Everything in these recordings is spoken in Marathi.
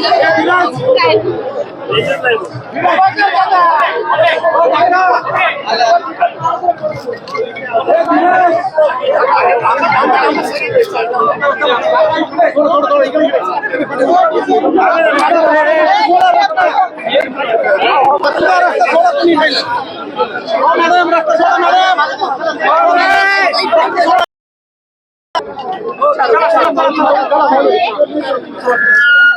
ম্যাডাম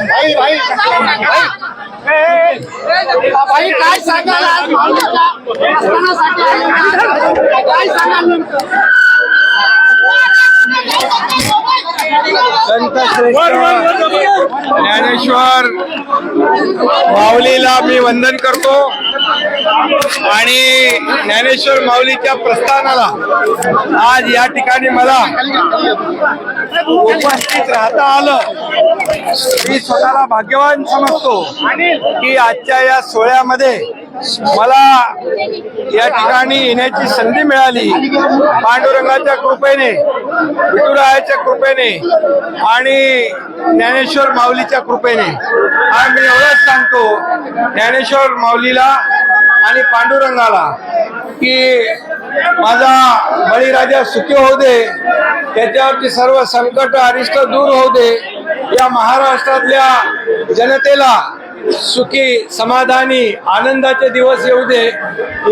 भाई भाई भाई. काय सांगाल आज? माऊलीच्या काय सांगाल ज्ञानेश्वर माऊलीला मी वंदन करतो. आणि ज्ञानेश्वर माऊलीच्या प्रस्थानाला आज या ठिकाणी मला उपस्थित राहता आलं. मी स्वतःला भाग्यवान समजतो की आजच्या या सोहळ्यामध्ये मला या ठिकाणी येण्याची संधी मिळाली. पांडुरंगाच्या कृपेने विठुरायाच्या कृपेने आणि ज्ञानेश्वर माऊलीच्या कृपेने. आणि मी एवढंच सांगतो ज्ञानेश्वर माऊलीला आणि पांडुरंगाला की माझा बळीराजा सुखी होऊ दे त्याच्यावरची सर्व संकट अरिष्ट दूर होऊ दे या महाराष्ट्रातल्या जनतेला सुखी समाधानी आनंदाचे दिवस येऊ दे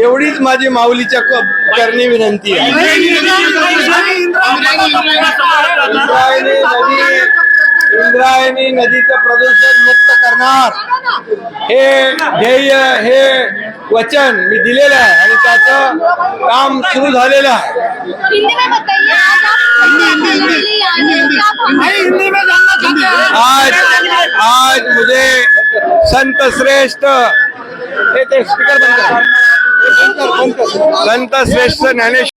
एवढीच माझी माऊलीच्या करणी विनंती आहे. इंद्रायणी नदी इंद्रायणी नदीचं प्रदूषण मुक्त करणार. हे ध्येय हे वचन मी दिलेलं आहे आणि त्याचं काम सुरू झालेलं आहे. आज आज मुझे संत श्रेष्ठ हे ते स्पीकर बनतात संत श्रेष्ठ ज्ञानेश्वर